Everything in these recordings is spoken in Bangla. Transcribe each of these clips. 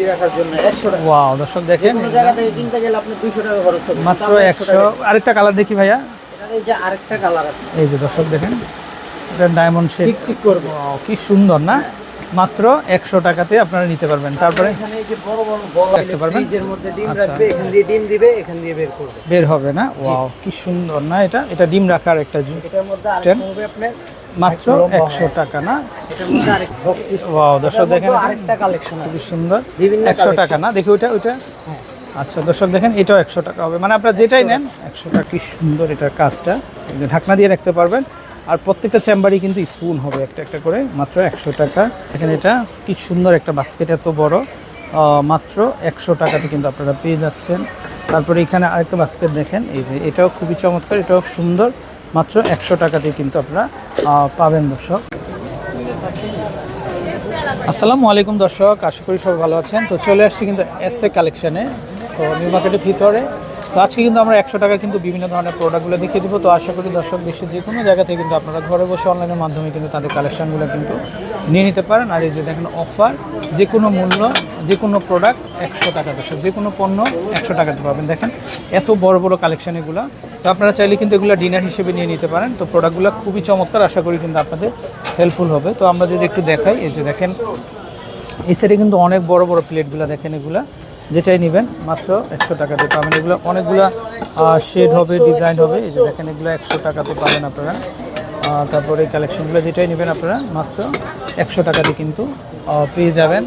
বিক্রি রাখার জন্য একশো টাকা। ওয়াও দর্শক দেখেন। কোনো জায়গা থেকে কিনতে গেলে আপনি দুইশো টাকা খরচ হবে। মাত্র কিন্তু আমরা একশো টাকা। আরেকটা কালার দেখি ভাইয়া। এটার এই যে আরেকটা কালার আছে। এই যে দর্শক দেখেন এটা ডায়মন্ড শেপ ঠিক ঠিক করবে। কি সুন্দর না? মাত্র একশো টাকাতে আপনারা নিতে পারবেন। তারপরে এখানে এই যে বড় বড় বল রাখতে পারবেন? ফ্রিজের মধ্যে ডিম আচ্ছা। রাখবে এখান দিয়ে ডিম দিবে এখান দিয়ে বের করবে। বের হবে না? ওয়াও কি সুন্দর না এটা? এটা ডিম রাখার একটা জু- এটার মধ্যে Stand? হবে আপনার মাত্র একশো টাকা না? দর্শক দেখেন খুবই সুন্দর। একশো টাকা না? দেখি ওইটা ওইটা? হ্যাঁ। আচ্ছা দর্শক দেখেন এটাও একশো টাকা হবে। মানে আপনারা যেটাই নেন একশো টাকা কি সুন্দর এটার কাজটা। ঢাকনা দিয়ে রাখতে পারবেন। আর প্রত্যেকটা চেম্বারই কিন্তু স্পুন হবে একটা একটা করে মাত্র একশো টাকা। এখানে এটা কি সুন্দর একটা বাস্কেট এত বড়। মাত্র একশো টাকাতে কিন্তু আপনারা পেয়ে যাচ্ছেন। তারপরে এখানে আরেকটা বাস্কেট দেখেন এই যে এটাও খুবই চমৎকার এটাও সুন্দর। মাত্র একশো টাকাতে কিন্তু আপনারা পাবেন দর্শক। আসসালামু আলাইকুম দর্শক, আশা করি সব ভালো আছেন। তো চলে আসছি কিন্তু এসএ কালেকশানে তো নিউ মার্কেটের ভিতরে। তো আজকে কিন্তু আমরা একশো টাকার কিন্তু বিভিন্ন ধরনের প্রোডাক্টগুলো দেখিয়ে দেবো। তো আশা করি দর্শক, দেশের যে কোনো জায়গা থেকে কিন্তু আপনারা ঘরে বসে অনলাইনের মাধ্যমে কিন্তু তাদের কালেকশানগুলো কিন্তু নিয়ে নিতে পারেন। আর এই যে দেখেন অফার যে কোনো মূল্য, যে কোনো প্রোডাক্ট একশো টাকা দর্শক, যে কোনো পণ্য একশো টাকাতে পাবেন। দেখেন, এত বড় বড় কালেকশন এগুলো। তো আপনারা চাইলে কিন্তু এগুলো ডিনার হিসেবে নিয়ে নিতে পারেন। তো প্রোডাক্টগুলো খুবই চমৎকার, আশা করি কিন্তু আপনাদের হেল্পফুল হবে। তো আমরা যদি একটু দেখাই, এই যে দেখেন, এই সাইডে কিন্তু অনেক বড় বড় প্লেটগুলো দেখেন এগুলা, যেটাই নেবেন, মাত্র একশো টাকাতে পাবেন। এগুলো অনেকগুলা শেড হবে ডিজাইন হবে। এই যে দেখেন, এগুলো একশো টাকাতে পাবেন আপনারা। তারপরে কালেকশনগুলো যেটাই নেবেন আপনারা, মাত্র একশো টাকাতে কিন্তু পেয়ে যাবেন।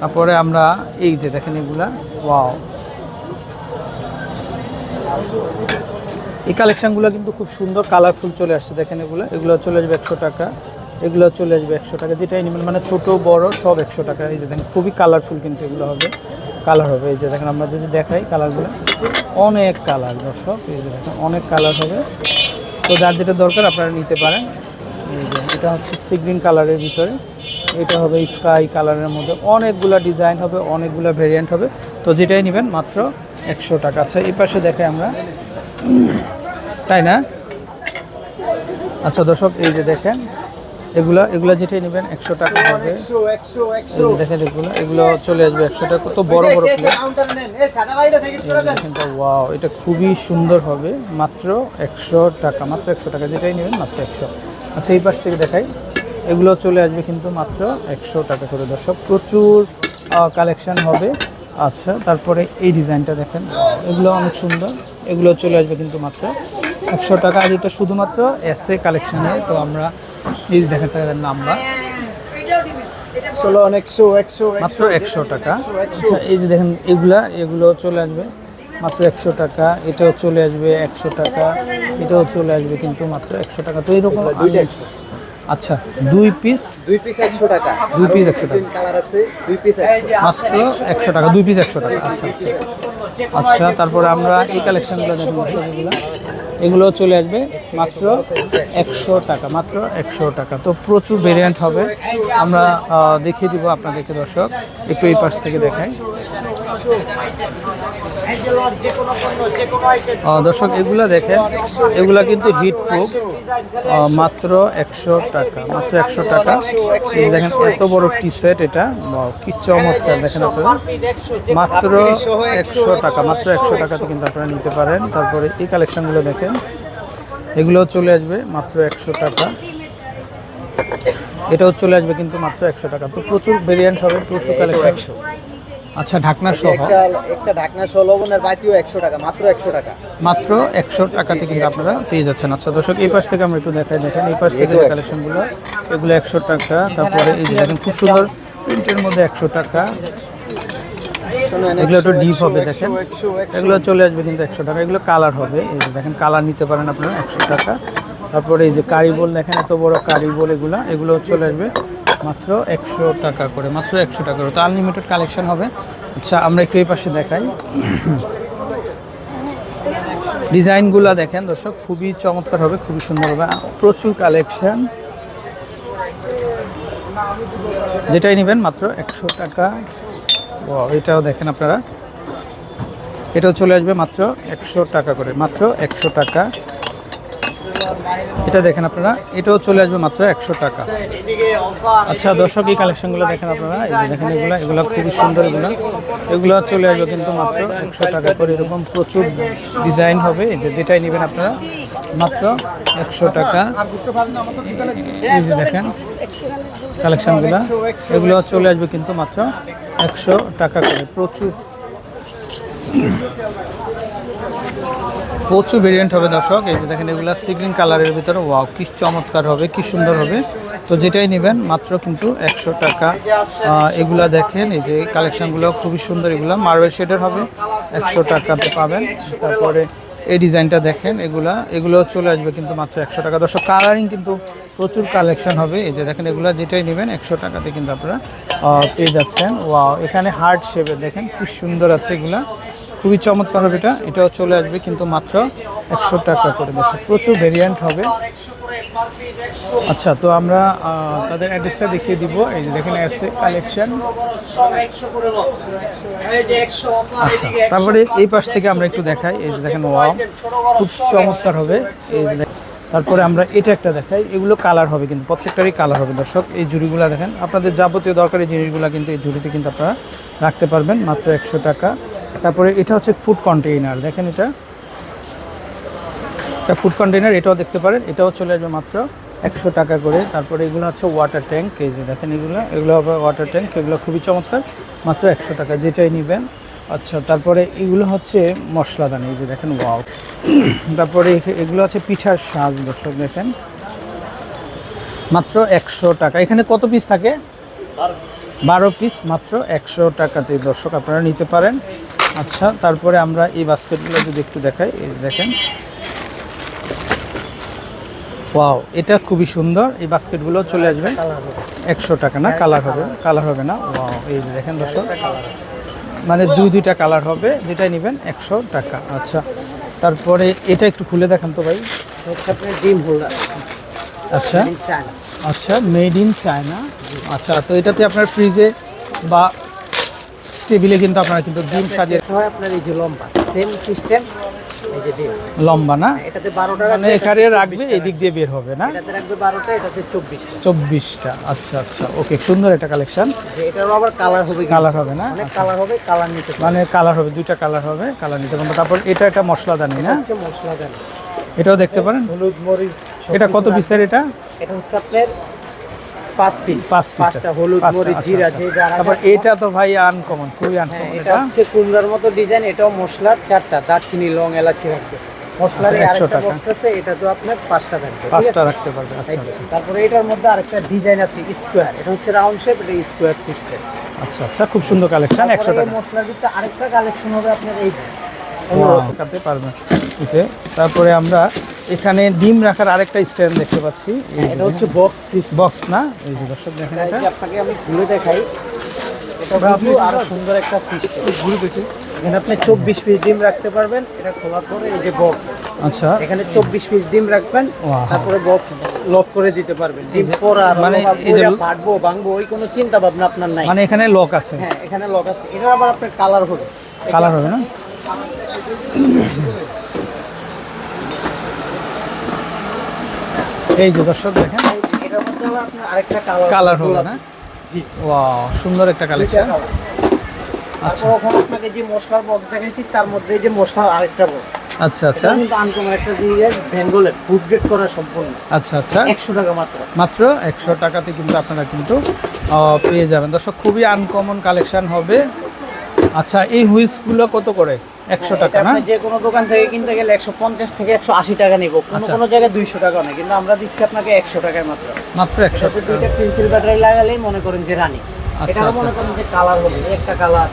তারপরে আমরা এই যে দেখেন এগুলা ওয়াও এই কালেকশনগুলো কিন্তু খুব সুন্দর কালারফুল চলে আসছে, দেখেন এগুলো। এগুলো চলে আসবে একশো টাকা। এগুলো চলে আসবে একশো টাকা। যেটাই নেবেন মানে ছোট, বড়, সব একশো টাকা। এই যে দেখেন, খুবই কালারফুল কিন্তু এগুলো হবে। কালার হবে। এই যে দেখেন, আমরা যদি দেখাই কালারগুলো অনেক কালার দর্শক। এই যে দেখেন, অনেক কালার হবে। তো যার যেটা দরকার, আপনারা নিতে পারেন। এই যে, এটা হচ্ছে সিগ্রিন কালারের ভিতরে। এটা হবে স্কাই কালারের মধ্যে। অনেকগুলো ডিজাইন হবে, অনেকগুলো ভেরিয়েন্ট হবে। তো যেটাই নেবেন, মাত্র একশো টাকা। আচ্ছা এই পাশে দেখাই আমরা। তাই না? আচ্ছা দর্শক এই যে দেখেন এগুলো এগুলো যেটাই নেবেন একশো টাকা হবে। দেখেন এগুলো এগুলো চলে আসবে একশো টাকা। কত বড় বড় ওয়াও এটা খুবই সুন্দর হবে। মাত্র একশো টাকা মাত্র একশো টাকা যেটাই নেবেন মাত্র একশো। আচ্ছা এই পাশ থেকে দেখাই। এগুলো চলে আসবে কিন্তু মাত্র একশো টাকা করে। দর্শক প্রচুর কালেকশন হবে। আচ্ছা তারপরে এই ডিজাইনটা দেখেন। এগুলো অনেক সুন্দর। এগুলো চলে আসবে কিন্তু মাত্র একশো টাকা। আর এটা শুধুমাত্র এস এ। কালেকশনে তো আমরা এই যে দেখেন তাদের নাম্বার ষোলো একশো একশো মাত্র একশো। টাকা। আচ্ছা এই যে দেখেন এগুলা এগুলো চলে আসবে। মাত্র একশো টাকা। এটাও চলে আসবে একশো টাকা। এটাও চলে আসবে কিন্তু মাত্র একশো টাকা। তো এরকম দুইটা আমি- আচ্ছা দুই পিস দুই পিস একশো টাকা। দুই পিস একশো টাকা। কালার আছে দুই পিস একশো। মাত্র একশো টাকা দুই পিস একশো টাকা। আচ্ছা আচ্ছা। আচ্ছা তারপরে আমরা এই কালেকশনগুলো দর্শক এগুলো। চলে আসবে মাত্র একশো টাকা মাত্র একশো টাকা। তো প্রচুর ভেরিয়েন্ট হবে। আমরা দেখিয়ে দিব আপনাদেরকে দর্শক। একটু এই পাশ থেকে দেখাই। দর্শক এগুলা দেখেন। এগুলা কিন্তু হিট প্রুফ মাত্র একশো টাকা মাত্র একশো টাকা। দেখেন এত বড় টি সেট এটা কি চমৎকার দেখেন আপনারা। মাত্র একশো টাকা মাত্র একশো টাকাতে কিন্তু আপনারা নিতে পারেন। তারপরে এই কালেকশনগুলো দেখেন। এগুলো চলে আসবে মাত্র একশো টাকা। এটাও চলে আসবে কিন্তু মাত্র একশো টাকা। তো প্রচুর ভেরিয়েন্ট হবে প্রচুর কালেকশন আচ্ছা ঢাকনা সহ? একটা ঢাকনা সহ লবণের বাটিও একশো টাকা মাত্র একশো টাকা। মাত্র একশো টাকাতে কিন্তু আপনারা পেয়ে যাচ্ছেন। আচ্ছা দর্শক এই পাশ থেকে আমরা একটু দেখাই দেখেন এই পাশ থেকে যে কালেকশনগুলো এগুলো একশো টাকা তারপরে এই যে দেখেন খুব সুন্দর প্রিন্টের মধ্যে একশো টাকা। এগুলো একটু ডিপ হবে দেখেন। এগুলো চলে আসবে কিন্তু একশো টাকা। এগুলো কালার হবে এই যে দেখেন কালার নিতে পারেন আপনারা একশো টাকা। তারপরে এই যে কারিবল দেখেন এত বড় কারিবল এগুলো এগুলো চলে আসবে। মাত্র একশো টাকা করে, মাত্র একশো টাকা করে। তো আনলিমিটেড কালেকশন হবে। আচ্ছা আমরা একটু এই পাশে দেখাই। ডিজাইনগুলো দেখেন দর্শক, খুবই চমৎকার হবে, খুবই সুন্দর হবে। প্রচুর কালেকশন যেটাই নেবেন মাত্র একশো টাকা। ও এটাও দেখেন আপনারা। এটাও চলে আসবে মাত্র একশো টাকা করে, মাত্র একশো টাকা। এটা দেখেন আপনারা, এটাও চলে আসবে মাত্র একশো টাকা। আচ্ছা দর্শক, এই কালেকশনগুলো দেখেন আপনারা, এই যে দেখেন এগুলো এগুলো খুবই সুন্দর এগুলো। এগুলো চলে আসবে কিন্তু মাত্র একশো টাকা করে, এরকম প্রচুর ডিজাইন হবে। এই যে যেটাই নেবেন আপনারা, মাত্র একশো টাকা। এই যে দেখেন কালেকশনগুলো এগুলো চলে আসবে কিন্তু মাত্র একশো টাকা করে, প্রচুর। প্রচুর ভেরিয়েন্ট হবে দর্শক। এই যে দেখেন এগুলো সিগ্রিন কালারের ভিতরে ওয়াও কি চমৎকার হবে, কি সুন্দর হবে। তো যেটাই নেবেন, মাত্র কিন্তু একশো টাকা। এগুলা দেখেন, এই যে কালেকশনগুলো খুবই সুন্দর এগুলো। মার্বেল শেডের হবে, একশো টাকাতে পাবেন। তারপরে এই ডিজাইনটা দেখেন, এগুলা, এগুলো চলে আসবে কিন্তু মাত্র একশো টাকা। দর্শক কালারিং কিন্তু প্রচুর কালেকশন হবে। এই যে দেখেন, এগুলো যেটাই নেবেন, একশো টাকাতে কিন্তু আপনারা পেয়ে যাচ্ছেন। ওয়াও এখানে হার্ট শেপের দেখেন, কি সুন্দর আছে এগুলা। খুবই চমৎকার হবে এটা। এটাও চলে আসবে কিন্তু মাত্র একশো টাকা করে বেশি। প্রচুর ভেরিয়েন্ট হবে। আচ্ছা তো আমরা তাদের অ্যাড্রেসটা দেখিয়ে দিব। এই যে দেখেন, এসে কালেকশন আচ্ছা তারপরে এই পাশ থেকে আমরা একটু দেখাই। এই যে দেখেন ওয়াও খুব চমৎকার হবে। এই যে তারপরে আমরা এটা একটা দেখাই। এগুলো কালার হবে কিন্তু, প্রত্যেকটারই কালার হবে দর্শক। এই জুড়িগুলো দেখেন, আপনাদের যাবতীয় দরকারি জিনিসগুলো কিন্তু এই জুড়িতে কিন্তু আপনারা রাখতে পারবেন, মাত্র একশো টাকা। তারপরে এটা হচ্ছে ফুড কন্টেইনার দেখেন এটা। এটা ফুড কন্টেইনার এটাও দেখতে পারেন, এটাও চলে আসবে মাত্র একশো টাকা করে। তারপরে এগুলো হচ্ছে ওয়াটার ট্যাঙ্ক এই যে দেখেন এগুলো এগুলো হবে ওয়াটার ট্যাঙ্ক এগুলো খুবই চমৎকার, মাত্র একশো টাকা, যেটাই নেবেন। আচ্ছা তারপরে এগুলো হচ্ছে মশলাদানি, এই যে দেখেন ওয়াও তারপরে এগুলো হচ্ছে পিঠার সাজ দর্শক দেখেন। মাত্র একশো টাকা, এখানে কত পিস থাকে? বারো পিস মাত্র একশো টাকাতে দর্শক আপনারা নিতে পারেন। আচ্ছা তারপরে আমরা এই বাস্কেটগুলো যদি একটু দেখাই দেখেন। ওয়াও, এটা খুবই সুন্দর। এই বাস্কেটগুলো চলে আসবে। একশো টাকা না? কালার হবে। কালার হবে না? ওয়াও, এই দেখেন দর্শক। মানে দুই দুইটা কালার হবে। যেটাই নেবেন, একশো টাকা। আচ্ছা তারপরে এটা একটু খুলে দেখান তো ভাই। আচ্ছা। আচ্ছা মেড ইন চায়না আচ্ছা তো এটাতে আপনার ফ্রিজে বা টেবিলে কিন্তু আপনারা কিন্তু ডিম সাজিয়ে হয় আপনার এই যে লম্বা সেম সিস্টেম এই যে ডিম। লম্বা না? এটাতে বারোটা মানে এখানে রাখবে এই দিক দিয়ে বের হবে না? এটাতে রাখবে বারোটা এটাতে চব্বিশটা। চব্বিশটা আচ্ছা আচ্ছা ওকে সুন্দর একটা কালেকশন এটারও আবার কালার হবে কালার হবে না? অনেক কালার হবে কালার নিতে মানে কালার হবে দুইটা কালার হবে কালার নিতে পারব। তারপর এটা একটা মশলাদানি না? হচ্ছে মশলা দেন এটাও দেখতে পারেন? হলুদ মরিচ এটা কত পিসের এটা? এটা হচ্ছে আপনার পাঁচ পিস পাঁচ পাঁচটা হলুদ মরিচ জিরা যে তারপর এটা তো ভাই আনকমন খুবই হ্যাঁ আনকমন এটা হচ্ছে কুমড়ার মতো ডিজাইন এটাও মশলার চারটা দারচিনি লং এলাচি রাখবে। মশলার এই আচ্ছা, 100 আরেকটা টাকা। বক্স আছে এটা তো আপনার পাঁচটা থাকবে পাঁচটা রাখতে পারবে আচ্ছা আচ্ছা। তারপরে এটার মধ্যে আরেকটা ডিজাইন আছে স্কোয়ার এটা হচ্ছে রাউন্ড শেপ এটা স্কোয়ার সিস্টেম আচ্ছা আচ্ছা খুব সুন্দর কালেকশন একশো টাকা। মশলার ভিতরে আরেকটা কালেকশন হবে আপনার এই পারবেন তারপরে আমরা এখানে ডিম রাখার আরেকটা স্ট্যান্ড দেখতে পাচ্ছি। এটা হচ্ছে বক্স বক্স না? এই যে দর্শক দেখেন এটা আপনাকে আমি ঘুরে দেখাই এটা কিন্তু আরও সুন্দর একটা সিস্টেম ঘুরে দেখি। এখানে আপনি চব্বিশ পিস ডিম রাখতে পারবেন এটা খোলার পরে এই যে বক্স আচ্ছা। এখানে চব্বিশ পিস ডিম রাখবেন তারপরে বক্স লক করে দিতে পারবেন। ডিম পরা মানে মানে এই যে- ফাটবো ভাঙবো ওই কোনো চিন্তা ভাবনা আপনার নাই। মানে এখানে লক আছে। হ্যাঁ এখানে লক আছে। এটা আবার আপনার কালার হবে। কালার হবে না? এই যে দর্শক দেখেন এটার মধ্যে আবার আপনার আরেকটা কালার কালার হবে না? জি। ওয়াও সুন্দর একটা কালেকশন। তারপর ওখানে আপনাকে যে মশলার বক্স দেখাইছি তার মধ্যে এই যে মশলার আরেকটা বক্স আচ্ছা আচ্ছা। এটা কিন্তু আনকমন একটা জিনিস বেঙ্গলের ফুড গ্রেড করা সম্পূর্ণ। আচ্ছা আচ্ছা। একশো টাকা মাত্র। মাত্র একশো টাকাতে কিন্তু আপনারা কিন্তু পেয়ে যাবেন। দর্শক খুবই আনকমন কালেকশন হবে। আচ্ছা এই হুইসগুলো কত করে? একশো টাকা না? যে কোনো দোকান থেকে কিনতে গেলে একশো পঞ্চাশ থেকে একশো আশি টাকা নিব। কোনো আচ্ছা। কোনো জায়গায় দুইশো টাকা নেই কিন্তু আমরা দিচ্ছি আপনাকে একশো টাকায় মাত্র। মাত্র একশো দুইটা পেন্সিল ব্যাটারি লাগালেই মনে করেন যে রানি। আচ্ছা, এটা আচ্ছা। মনে করেন যে কালার হবে একটা কালার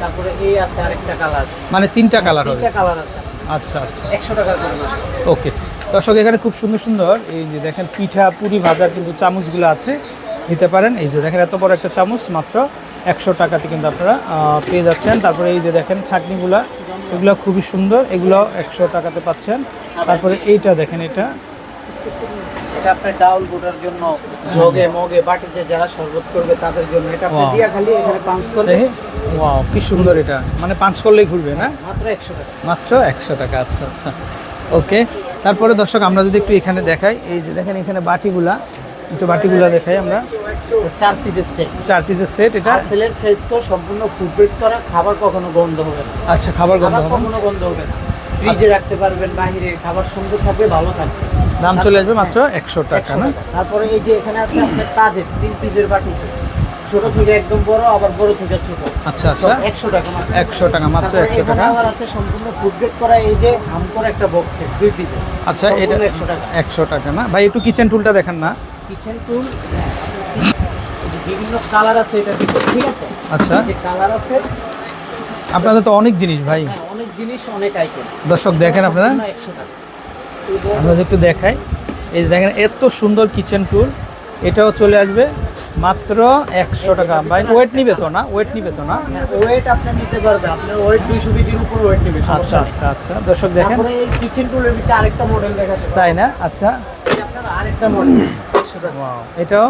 তারপরে এই আছে আরেকটা কালার মানে তিনটা কালার হবে? তিনটা কালার আছে। আচ্ছা আচ্ছা। একশো টাকা ওকে। দর্শক এখানে খুব সুন্দর সুন্দর এই যে দেখেন পিঠা পুরি ভাজার কিন্তু চামচগুলো আছে নিতে পারেন। এই যে দেখেন এত বড় একটা চামচ মাত্র একশো টাকাতে কিন্তু আপনারা পেয়ে যাচ্ছেন। তারপরে এই যে দেখেন ছাকনিগুলা এগুলো খুবই সুন্দর এগুলো একশো টাকাতে পাচ্ছেন। তারপরে এইটা দেখেন এটা। এটা আপনার ডাউল জন্য জগে মগে বাটিতে যারা শরবত করবে তাদের জন্য। এটা আপনি দিয়া খালি এখানে করলে ওয়াও কি সুন্দর এটা। মানে পাঁচ করলেই ঘুরবে না? মাত্র একশো টাকা। মাত্র একশো টাকা আচ্ছা আচ্ছা। ওকে তারপরে দর্শক আমরা যদি একটু এখানে দেখাই এই যে দেখেন এখানে বাটিগুলা একটু বাটিগুলা দেখাই আমরা। চার পিসের সেট চার পিসের সেট এটা? আপেলের ফ্রেস্কো সম্পূর্ণ ফুড প্রিন্ট করা খাবার কখনো গন্ধ হবে না। আচ্ছা খাবার গন্ধ হবে কখনো গন্ধ হবে না। ফ্রিজে রাখতে পারবেন বাইরে খাবার সুন্দর থাকবে ভালো থাকবে। দাম চলে আসবে মাত্র একশো টাকা 100 না? তারপরে এই যে এখানে আছে আপনার তাজের তিন পিসের বাটি ছোট থেকে একদম বড় আবার বড় থেকে ছোট। আচ্ছা আচ্ছা। একশো টাকা মাত্র। একশো টাকা মাত্র একশো টাকা। আবার আছে সম্পূর্ণ ফুড গ্রেড করা এই যে হাম করে একটা বক্স দুই পিসের আচ্ছা এটা একশো টাকা। একশো টাকা না? ভাই একটু কিচেন টুলটা দেখেন না। কিচেন টুল বিভিন্ন কালার আছে এটা ঠিক আছে? আচ্ছা। যে কালার আছে। আপনাদের তো অনেক জিনিস ভাই। হ্যাঁ অনেক জিনিস অনেক আইটেম দর্শক দেখেন আপনারা? আপনাদের একটু দেখাই। এই যে দেখেন এত সুন্দর কিচেন টুল এটাও চলে আসবে মাত্র একশো টাকা। ভাই ওয়েট নিবে তো না? ওয়েট নিবে তো না? ওয়েট আপনি নিতে পারবেন। আপনার ওয়েট দুইশো কেজির উপর ওয়েট নিবে আচ্ছা আচ্ছা আচ্ছা। দর্শক দেখেন। এই কিচেন টুলের ভিতরে আরেকটা মডেল পারি। তাই না? আচ্ছা। আপনার আরেকটা মডেল একশো টাকা। এটাও?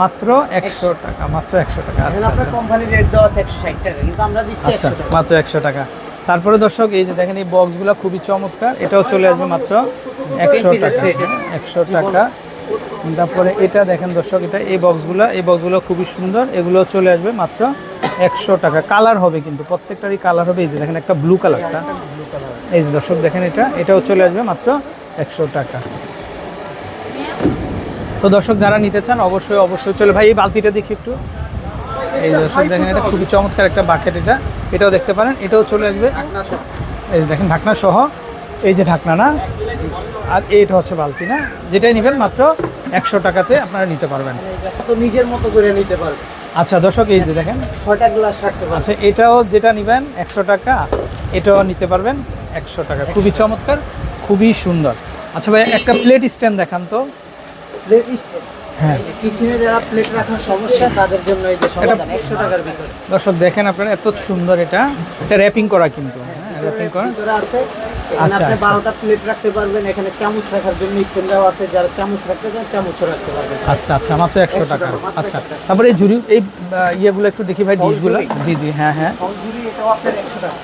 মাত্র একশো টাকা মাত্র একশো টাকা। এখন আচ্ছা আপনার কোম্পানির রেট দেওয়া আছে একশো ষাট টাকা কিন্তু আমরা দিচ্ছি আচ্ছা টাকা। মাত্র একশো টাকা। তারপরে দর্শক এই যে দেখেন এই বক্সগুলো খুবই চমৎকার। এটাও চলে আসবে মাত্র একশো piece টাকা। set। একশো টাকা। তারপরে এটা দেখেন দর্শক এটা এই বক্সগুলো এই বক্সগুলো খুবই সুন্দর। এগুলো চলে আসবে মাত্র একশো টাকা। কালার হবে কিন্তু প্রত্যেকটারই কালার হবে। এই যে দেখেন একটা ব্লু কালারটা এই যে দর্শক দেখেন এটা এটাও চলে আসবে মাত্র একশো টাকা। তো দর্শক যারা নিতে চান অবশ্যই অবশ্যই চলে ভাই এই বালতিটা দেখি একটু। এই দর্শক দেখেন এটা খুবই চমৎকার একটা বাকেট এটা। এটাও দেখতে পারেন এটাও চলে আসবে। এই যে দেখেন ঢাকনা সহ। এই যে ঢাকনা না? আর এইটা হচ্ছে বালতি না? যেটাই নেবেন মাত্র একশো টাকাতে আপনারা নিতে পারবেন। তো নিজের মতো করে নিতে পারবেন। আচ্ছা দর্শক এই যে দেখেন। ছয়টা গ্লাস রাখতে আচ্ছা এটাও যেটা নেবেন একশো টাকা এটাও নিতে পারবেন একশো টাকা। খুবই চমৎকার খুবই সুন্দর। আচ্ছা ভাই একটা প্লেট স্ট্যান্ড দেখান তো। হ্যাঁ। কিচেনে যারা প্লেট রাখার সমস্যা তাদের জন্য এই যে সমাধান একশো টাকার ভিতরে। দর্শক দেখেন আপনারা এত সুন্দর এটা। এটা র্যাপিং করা কিন্তু হ্যাঁ র্যাপিং করা। আছে। এখানে আচ্ছা, আপনি আচ্ছা। বারোটা প্লেট রাখতে পারবেন এখানে চামচ রাখার জন্য স্ট্যান্ড দেওয়া আছে। যারা চামচ রাখতে চান চামচও রাখতে পারবেন। আচ্ছা আচ্ছা মাত্র একশো 100 টাকা। আচ্ছা তারপরে এই জুড়ি এই ইয়েগুলো একটু দেখি ভাই ডিশগুলো জি জি হ্যাঁ হ্যাঁ। ফলঝুরি এটাও আপনার একশো টাকা।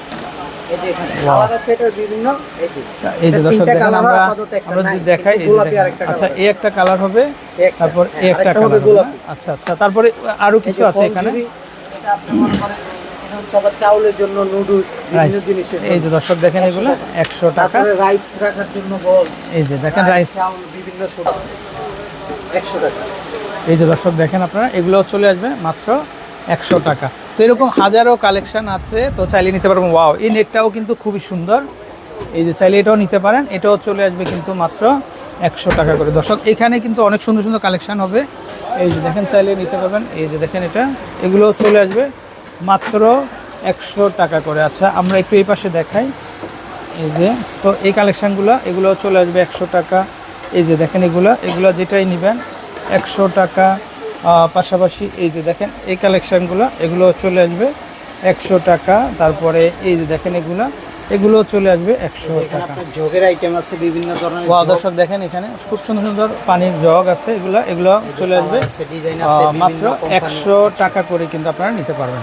এই যে দর্শক দেখেন আমরা যদি দেখাই আচ্ছা এই একটা কালার হবে তারপর এই একটা কালার আচ্ছা আচ্ছা তারপরে আরও কিছু আছে এখানে? চাউলের জন্য নুডলস এই। যে দর্শক দেখেন এগুলো একশো টাকা। রাইস রাখার জন্য এই যে দেখেন রাইস বিভিন্ন একশো টাকা। এই যে দর্শক দেখেন আপনারা এগুলো চলে আসবে মাত্র একশো টাকা। তো এরকম হাজারো কালেকশন আছে, তো চাইলে নিতে পারবেন। ওয়াও এই নেটটাও কিন্তু খুবই সুন্দর। এই যে চাইলে এটাও নিতে পারেন। এটাও চলে আসবে কিন্তু মাত্র একশো টাকা করে। দর্শক, এখানে কিন্তু অনেক সুন্দর সুন্দর কালেকশান হবে। এই যে দেখেন, চাইলে নিতে পারবেন। এই যে দেখেন এটা। এগুলো চলে আসবে মাত্র একশো টাকা করে। আচ্ছা আমরা একটু এই পাশে দেখাই। এই যে, তো এই কালেকশানগুলো এগুলো চলে আসবে একশো টাকা। এই যে দেখেন এগুলো। এগুলো যেটাই নেবেন, একশো টাকা পাশাপাশি এই যে দেখেন এই কালেকশানগুলো এগুলো চলে আসবে একশো টাকা। তারপরে এই যে দেখেন এগুলো এগুলো চলে আসবে একশো টাকা। জগের আইটেম আছে বিভিন্ন ধরনের দর্শক দেখেন এখানে খুব সুন্দর সুন্দর পানির জগ আছে এগুলো এগুলো চলে আসবে। মাত্র একশো টাকা করে কিন্তু আপনারা নিতে পারবেন।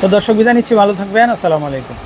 তো দর্শক বিদায় নিচ্ছি ভালো থাকবেন আসসালামু আলাইকুম।